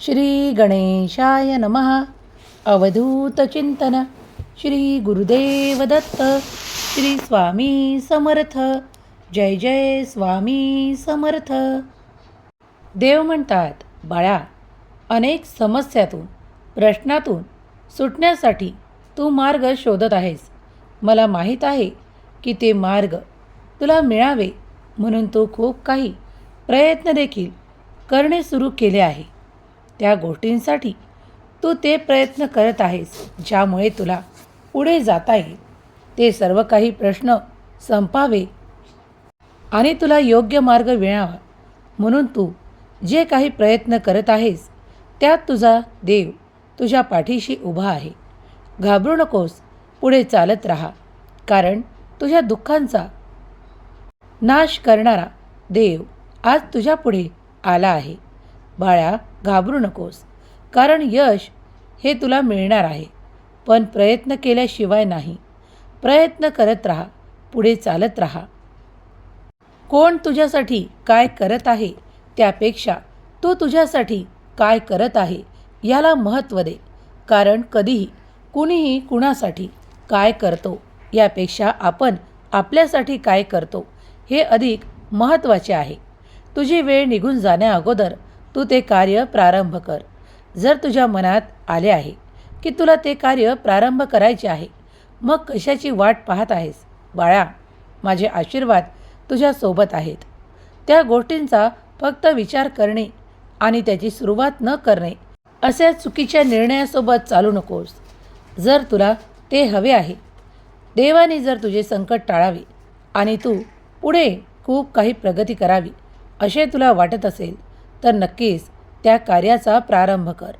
श्री गणेशाय नमः अवधूतचिंतन श्री गुरुदेव दत्त। श्री स्वामी समर्थ। जय जय स्वामी समर्थ। देव म्हणतात बाळा अनेक समस्यातून प्रश्नातून सुटण्यासाठी तू मार्ग शोधत आहेस. मला माहीत आहे की ते मार्ग तुला मिळावे म्हणून तू खूप काही प्रयत्न देखील करणे सुरू केले आहे. त्या गोष्टींसाठी तू ते प्रयत्न करत आहेस ज्यामुळे तुला पुढे जाता येईल. ते सर्व काही प्रश्न संपावे आणि तुला योग्य मार्ग मिळावा. म्हणून तू जे काही प्रयत्न करत आहेस त्यात तुझा देव तुझ्या पाठीशी उभा आहे. घाबरू नकोस पुढे चालत राहा कारण तुझ्या दुःखांचा नाश करणारा देव आज तुझ्यापुढे आला आहे. बाळा घाबरू नकोस. कारण यश हे तुला मिळणार आहे. पण प्रयत्न केल्याशिवाय नाही. प्रयत्न करत राहा. पुढे चालत राहा. कोण तुझ्यासाठी काय करत आहे? त्यापेक्षा तू तुझ्यासाठी काय करत आहे? याला महत्त्व दे. कारण कधीही कुणीही कुणासाठी काय करतो? यापेक्षा आपण आपल्यासाठी काय करतो? हे अधिक महत्त्वाचे आहे. तुझी वेळ निघून जाण्याअगोदर तू ते कार्य प्रारंभ कर. जर तुझ्या मनात आले आहे की तुला ते कार्य प्रारंभ करायचे आहे मग कशाची वाट पाहत आहेस? बाळा माझे आशीर्वाद तुझ्यासोबत आहेत. त्या गोष्टींचा फक्त विचार करणे आणि त्याची सुरुवात न करणे अशा चुकीच्या निर्णयासोबत चालू नकोस. जर तुला ते हवे आहे देवाने जर तुझे संकट टाळावे आणि तू पुढे खूप काही प्रगती करावी असे तुला वाटत असेल तर नक्कीच त्या कार्याचा प्रारंभ कर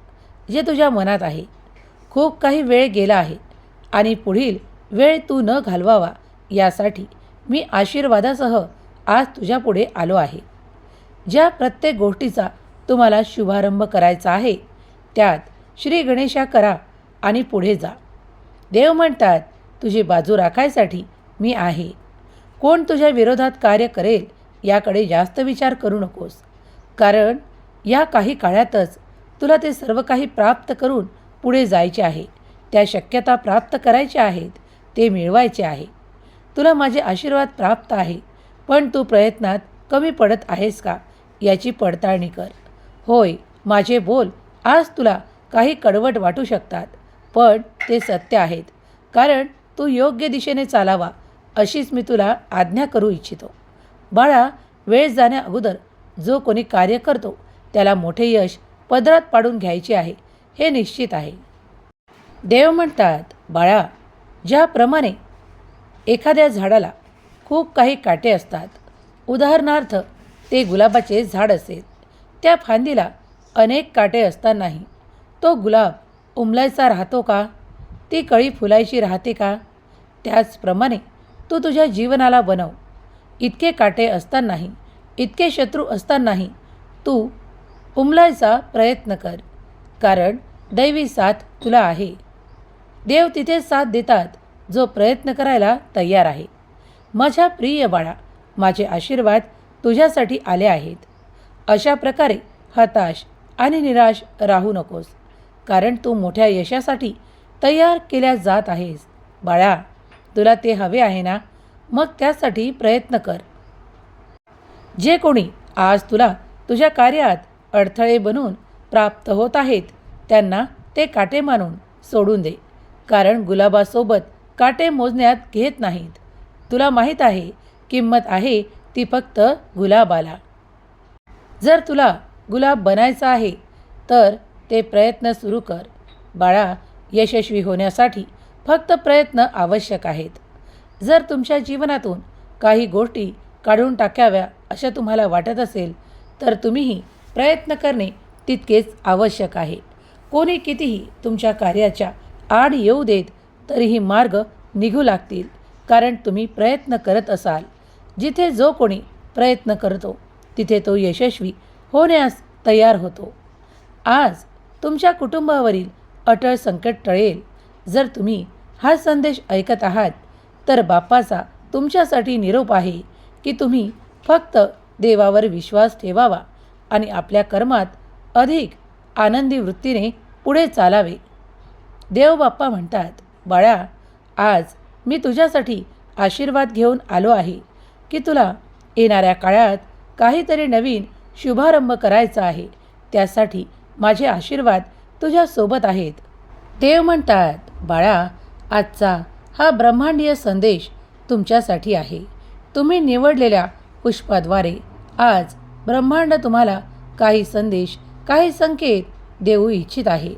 जे तुझ्या मनात आहे. खूप काही वेळ गेला आहे आणि पुढील वेळ तू न घालवावा यासाठी मी आशीर्वादासह आज तुझ्यापुढे आलो आहे. ज्या प्रत्येक गोष्टीचा तुम्हाला शुभारंभ करायचा आहे त्यात श्री गणेशा करा आणि पुढे जा. देव म्हणतात तुझी बाजू राखायसाठी मी आहे. कोण तुझ्या विरोधात कार्य करेल याकडे जास्त विचार करू नकोस. कारण या काही काळातच तुला ते सर्व काही प्राप्त करून पुढे जायचे आहे. त्या शक्यता प्राप्त करायच्या आहेत ते मिळवायचे आहे. तुला माझे आशीर्वाद प्राप्त आहे पण तू प्रयत्नात कमी पडत आहेस का याची पडताळणी कर. होय माझे बोल आज तुला काही कडवट वाटू शकतात पण ते सत्य आहेत कारण तू योग्य दिशेने चालावा अशीच मी तुला आज्ञा करू इच्छितो. बाळा वेळ जाण्याअगोदर जो कोणी कार्य करतो त्याला मोठे यश पदरात पाडून घ्यायचे आहे हे निश्चित आहे. देव म्हणतात बाळा ज्याप्रमाणे एखाद्या झाडाला खूप काही काटे असतात उदाहरणार्थ ते गुलाबाचे झाड असेल त्या फांदीला अनेक काटे असतानाही तो गुलाब उमलायचा राहतो का? ती कळी फुलायची राहते का? त्याचप्रमाणे तू तुझ्या जीवनाला बनव इतके काटे असतानाही इतके शत्रू असतानाही तू उमलायचा प्रयत्न कर कारण दैवी साथ तुला आहे. देव तिथे साथ देतात जो प्रयत्न करायला तयार आहे. माझ्या प्रिय बाळा माझे आशीर्वाद तुझ्यासाठी आले आहेत. अशा प्रकारे हताश आणि निराश राहू नकोस कारण तू मोठ्या यशासाठी तयार केल्या जात आहेस. बाळा तुला ते हवे आहे ना? मग त्यासाठी प्रयत्न कर. जे कोणी आज तुला तुझ्या कार्यात अडथळे बनून प्राप्त होत आहेत त्यांना ते काटे मानून सोडून दे. कारण गुलाबासोबत काटे मोजण्यात घेत नाहीत. तुला माहीत आहे किंमत आहे ती फक्त गुलाबाला. जर तुला गुलाब बनायचा आहे तर ते प्रयत्न सुरू कर. बाळा यशस्वी होण्यासाठी फक्त प्रयत्न आवश्यक आहेत. जर तुमच्या जीवनातून काही गोष्टी काढून टाकाव्या अशा तुम्हाला वाटत असेल तर तुम्हीही प्रयत्न करणे तितकेच आवश्यक आहे. कोणी कितीही तुमच्या कार्याच्या आड येऊ देत तरीही मार्ग निघू लागतील कारण तुम्ही प्रयत्न करत असाल. जिथे जो कोणी प्रयत्न करतो तिथे तो यशस्वी होण्यास तयार होतो. आज तुमच्या कुटुंबावरील अटळ संकट टळेल. जर तुम्ही हा संदेश ऐकत आहात तर बाप्पाचा तुमच्यासाठी निरोप आहे की तुम्ही फक्त देवावर विश्वास ठेवावा आणि आपल्या कर्मात अधिक आनंदी वृत्तीने पुढे चालावे. देवबाप्पा म्हणतात बाळा आज मी तुझ्यासाठी आशीर्वाद घेऊन आलो आहे की तुला येणाऱ्या काळात काहीतरी नवीन शुभारंभ करायचा आहे. त्यासाठी माझे आशीर्वाद तुझ्यासोबत आहेत. देव म्हणतात बाळा आजचा हा ब्रह्मांडीय संदेश तुमच्यासाठी आहे. तुम्ही निवडलेल्या पुष्पाद्वारे. आज ब्रह्मांड तुम्हाला काही संदेश काही संकेत देऊ इच्छित आहे.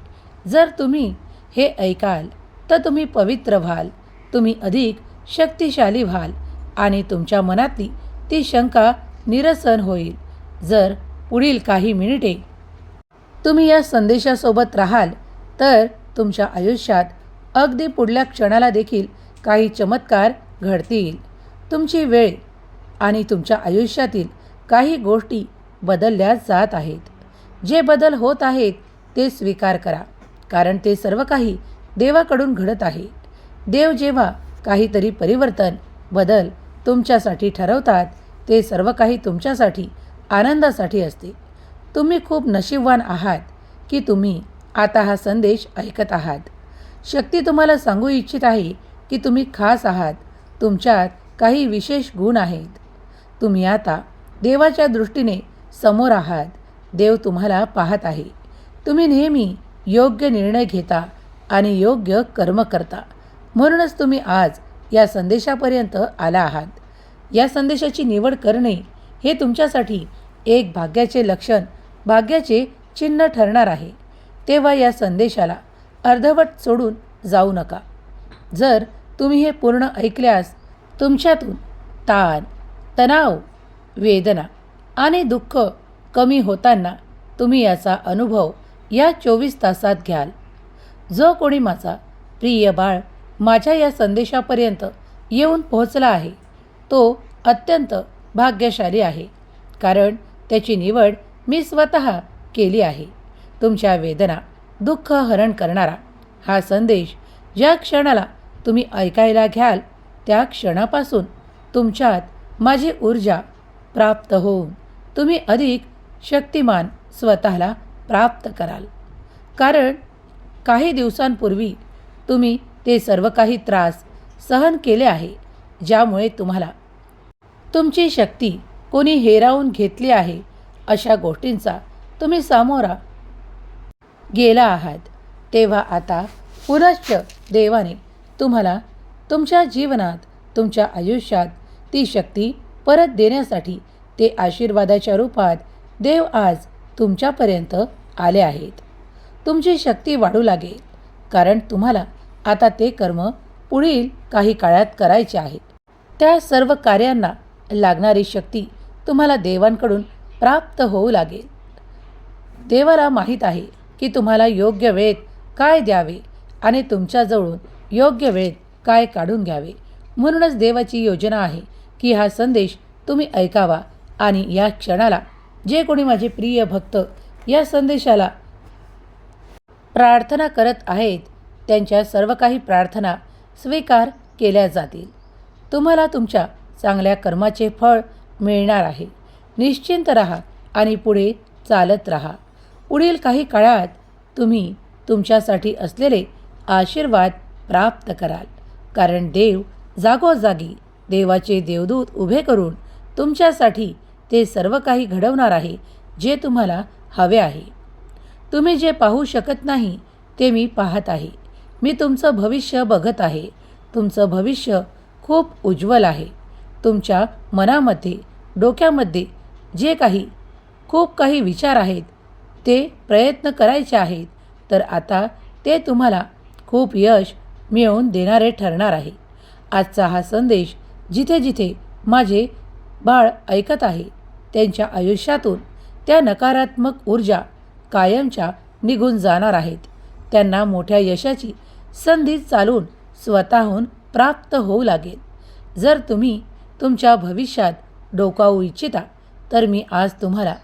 जर तुम्ही हे ऐकाल तर तुम्ही पवित्र व्हाल तुम्ही अधिक शक्तिशाली व्हाल आणि तुमच्या मनातली ती शंका निरसन होईल. जर पुढील काही मिनिटे तुम्ही या संदेशासोबत राहाल तर तुमच्या आयुष्यात अगदी पुढल्या क्षणाला देखील काही चमत्कार घडतील. तुमची वेळ आणि तुमच्या आयुष्यातील काही गोष्टी बदलल्या जात आहेत. जे बदल होत आहेत ते स्वीकार करा कारण ते सर्व काही देवाकडून घडत आहे. देव जेव्हा काहीतरी परिवर्तन बदल तुमच्यासाठी ठरवतात ते सर्व काही तुमच्यासाठी आनंदासाठी असते. तुम्ही खूप नशीबवान आहात की तुम्ही आता हा संदेश ऐकत आहात. शक्ती तुम्हाला सांगू इच्छित आहे की तुम्ही खास आहात. तुमच्यात काही विशेष गुण आहेत. तुम्ही आता देवाच्या दृष्टीने समोर आहात. देव तुम्हाला पाहत आहे. तुम्ही नेहमी योग्य निर्णय घेता आणि योग्य कर्म करता. म्हणूनच तुम्ही आज या संदेशापर्यंत आला आहात. या संदेशाची निवड करणे हे तुमच्यासाठी एक भाग्याचे लक्षण भाग्याचे चिन्ह ठरणार आहे. तेव्हा या संदेशाला अर्धवट सोडून जाऊ नका. जर तुम्ही हे पूर्ण ऐकल्यास तुमच्यातून ताण तणाव वेदना आणि दुःख कमी होताना तुम्ही याचा अनुभव या चोवीस तासात घ्याल. जो कोणी माझा प्रिय बाळ माझ्या या संदेशापर्यंत येऊन पोहोचला आहे तो अत्यंत भाग्यशाली आहे कारण त्याची निवड मी स्वतः केली आहे. तुमच्या वेदना दुःख हरण करणारा हा संदेश ज्या क्षणाला तुम्ही ऐकायला घ्याल त्या क्षणापासून तुमच्यात माझी ऊर्जा प्राप्त होऊन तुम्ही अधिक शक्तिमान स्वतःला प्राप्त कराल. कारण काही दिवसांपूर्वी तुम्ही ते सर्व काही त्रास सहन केले आहे ज्यामुळे तुम्हाला तुमची शक्ती कोणी हेरावून घेतली आहे अशा गोष्टींचा तुम्ही सामोरा गेला आहात. तेव्हा आता पुनश्च देवाने तुम्हाला तुमच्या जीवनात तुमच्या आयुष्यात ती शक्ती परत देण्यासाठी ते आशीर्वादाच्या रूपात देव आज तुमच्यापर्यंत आले आहेत. तुमची शक्ती वाढू लागेल कारण तुम्हाला आता ते कर्म पुढील काही काळात करायचे आहे त्या सर्व कार्यांना लागणारी शक्ती तुम्हाला देवांकडून प्राप्त होऊ लागेल. देवाला माहीत आहे की तुम्हाला योग्य वेळेत काय द्यावे आणि तुमच्याजवळून योग्य वेळेत काय काढून घ्यावे म्हणूनच देवाची योजना आहे की हा संदेश तुम्ही ऐकावा आणि या क्षणाला जे कोणी माझे प्रिय भक्त या संदेशाला प्रार्थना करत आहेत त्यांच्या सर्व काही प्रार्थना स्वीकार केल्या जातील. तुम्हाला तुमच्या चांगल्या कर्माचे फळ मिळणार आहे. निश्चिंत राहा आणि पुढे चालत राहा. पुढील काही काळात तुम्ही तुमच्यासाठी असलेले आशीर्वाद प्राप्त कराल. कारण देव जागोजागी देवाचे देवदूत उभे करून तुमच्यासाठी ते सर्व काही घडवणार आहे जे तुम्हाला हवे आहे. तुम्ही जे पाहू शकत नाही ते मी पाहत आहे. मी तुमचं भविष्य बघत आहे. तुमचं भविष्य खूप उज्ज्वल आहे. तुमच्या मनामध्ये डोक्यामध्ये जे काही खूप काही विचार आहेत ते प्रयत्न करायचे आहेत तर आता ते तुम्हाला खूप यश मिळवून देणारे ठरणार आहे. आजचा हा संदेश जिथे जिथे माझे बाळ ऐकत आहे त्यांच्या आयुष्यातून त्या नकारात्मक ऊर्जा कायमच्या निघून जाणार आहेत. त्यांना मोठ्या यशाची संधी चालून स्वतःहून प्राप्त होऊ लागेल. जर तुम्ही तुमच्या भविष्यात डोकावू इच्छिता तर मी आज तुम्हाला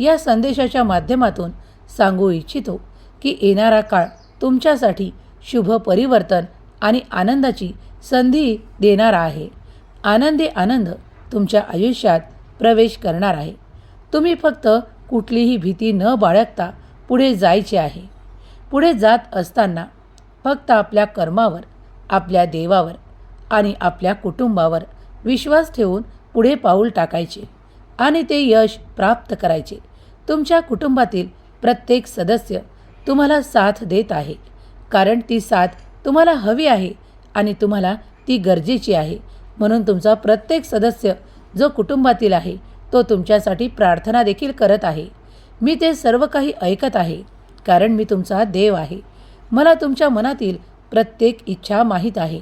या संदेशाच्या माध्यमातून सांगू इच्छितो की येणारा काळ तुमच्यासाठी शुभ परिवर्तन आणि आनंदाची संधी देणारा आहे. आनंदी आनंद तुमच्या आयुष्यात प्रवेश करणार आहे. तुम्ही फक्त कुठलीही भीती न बाळगता पुढे जायचे आहे. पुढे जात असताना फक्त आपल्या कर्मावर आपल्या देवावर आणि आपल्या कुटुंबावर विश्वास ठेवून पुढे पाऊल टाकायचे आणि ते यश प्राप्त करायचे. तुमच्या कुटुंबातील प्रत्येक सदस्य तुम्हाला साथ देत आहे. कारण ती साथ तुम्हाला हवी आहे आणि तुम्हाला ती गरजेची आहे. म्हणून तुमचा प्रत्येक सदस्य जो कुटुंबातील आहे तो तुमच्यासाठी प्रार्थना देखील करत आहे. मी ते सर्व काही ऐकत आहे कारण मी तुमचा देव आहे. मला तुमच्या मनातील प्रत्येक इच्छा माहीत आहे.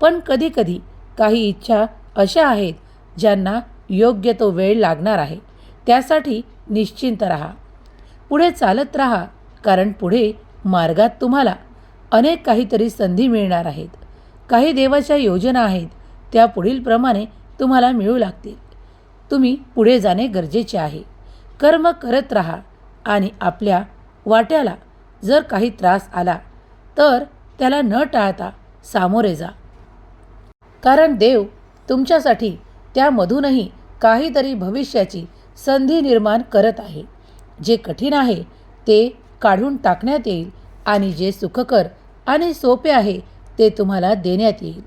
पण कधीकधी काही इच्छा अशा आहेत ज्यांना योग्य तो वेळ लागणार आहे. त्यासाठी निश्चिंत राहा. पुढे चालत राहा कारण पुढे मार्गात तुम्हाला अनेक काहीतरी संधी मिळणार आहेत. काही देवाच्या योजना आहेत त्या पुढीलप्रमाणे तुम्हाला मिळू लागतील. तुम्ही पुढे जाणे गरजेचे आहे. कर्म करत राहा आणि आपल्या वाट्याला जर काही त्रास आला तर त्याला न टाळता सामोरे जा. कारण देव तुमच्यासाठी त्यामधूनही काहीतरी भविष्याची संधी निर्माण करत आहे. जे कठीण आहे ते काढून टाकण्यात येईल आणि जे सुखकर आणि सोपे आहे ते तुम्हाला देण्यात येईल.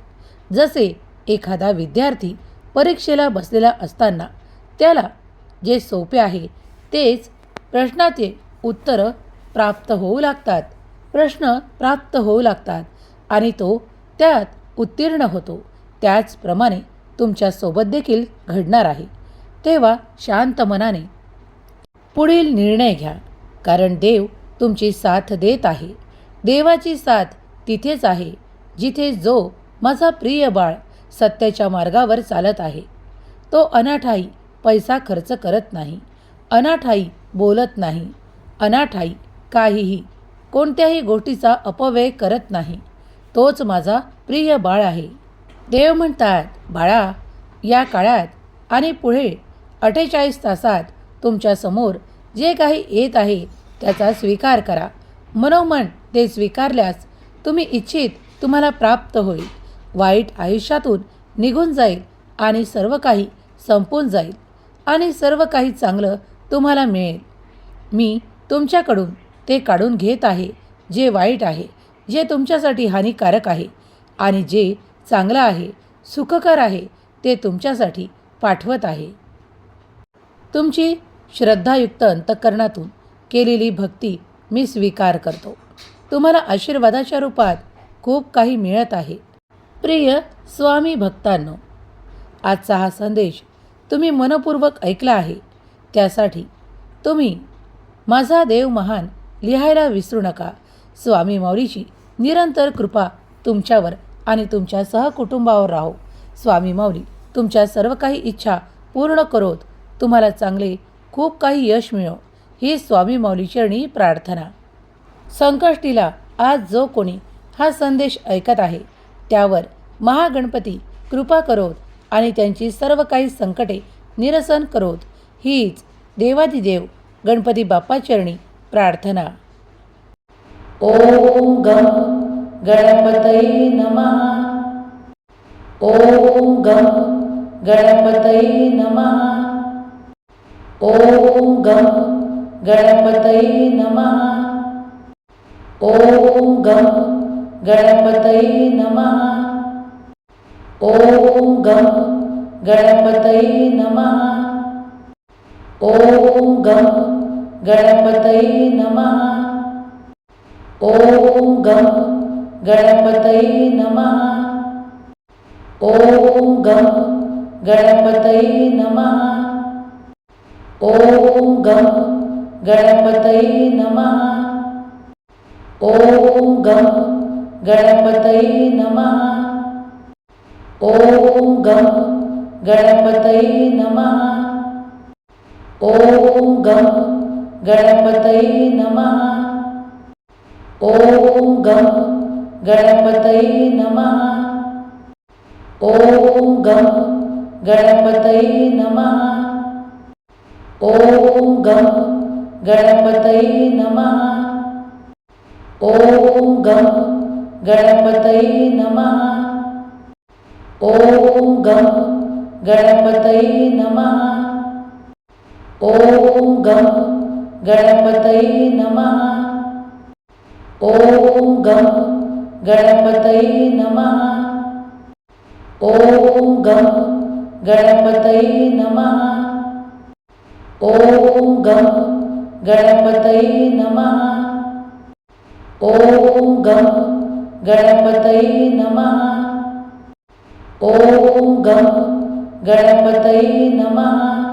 जसे एखादा विद्यार्थी परीक्षेला बसलेला असताना त्याला जे सोपे आहे तेच प्रश्नाचे उत्तरं प्राप्त होऊ लागतात. प्रश्न प्राप्त होऊ लागतात आणि तो त्यात उत्तीर्ण होतो. त्याचप्रमाणे तुमच्यासोबत देखील घडणार आहे. तेव्हा शांत मनाने पुढील निर्णय घ्या. कारण देव तुमची साथ देत आहे. देवाची साथ तिथेच आहे जिथे जो माझा प्रिय बाळ सत्याच्या मार्गावर चालत आहे. तो अनाठाई पैसा खर्च करत नाही. अनाठाई बोलत नाही. अनाठाई काहीही कोणत्याही गोष्टीचा अपव्यय करत नाही. तोच माझा प्रिय बाळ आहे. देव म्हणतात बाळा या काळात आणि पुढे अठ्ठेचाळीस तासात तुमच्यासमोर जे काही येत आहे त्याचा स्वीकार करा. मनोमन ते स्वीकारल्यास तुम्ही इच्छित तुम्हाला प्राप्त होईल. वाईट आयुष्यातून निघून जाईल आणि सर्व काही संपून जाईल आणि सर्व काही चांगलं तुम्हाला मिळेल. मी तुमच्याकडून ते काढून घेत आहे जे वाईट आहे जे तुमच्यासाठी हानिकारक आहे आणि जे चांगलं आहे सुखकर आहे ते तुमच्यासाठी पाठवत आहे. तुमची श्रद्धायुक्त अंतःकरणातून केलेली भक्ती मी स्वीकार करतो. तुम्हाला आशीर्वादाच्या रूपात खूप काही मिळत आहे. प्रिय स्वामी भक्तांनो आजचा हा संदेश तुम्ही मनपूर्वक ऐकला आहे. त्यासाठी तुम्ही माझा देव महान लिहायला विसरू नका. स्वामी माऊलीची निरंतर कृपा तुमच्यावर आणि तुमच्या सहकुटुंबावर राहो. स्वामी माऊली तुमच्या सर्व काही इच्छा पूर्ण करोत. तुम्हाला चांगले खूप काही यश मिळो. ही स्वामी माऊलीचरणी प्रार्थना. संकष्टीला आज जो कोणी हा संदेश ऐकत आहे त्यावर महागणपती कृपा करोत आणि त्यांची सर्व काही संकटे निरसन करोत. हीच देवादिदेव गणपती बाप्पाचरणी प्रार्थना. ओम गम गणपतये नमः. ओम गम गणपतये नमः. ओम गम गणपतये नमः. ओम गम गणपतये नमः। ओम गं गणपतये नमः। ॐ गं गणपतये नमः। ओम गं गणपतये नमः। ॐ गं गणपतये नमः। ॐ गं गणपतये नमः। ॐ गं गणपतये नमः। ओम गं गणपतये नमः। ओम गं गणपतये नमः। ओम गं गणपतये नमः। ओम गं गणपतये नमः। ओम गं गणपतये नमः। ॐ गं गणपतये नमः। ओम गम गणपतये नमः। ओम गम गणपतये नमः। ॐ गं गणपतये नमः। ॐ गं गणपतये नमः। ॐ गं गणपतये नमः। ॐ गं गणपतये नमः। ॐ गं गणपतये नमः।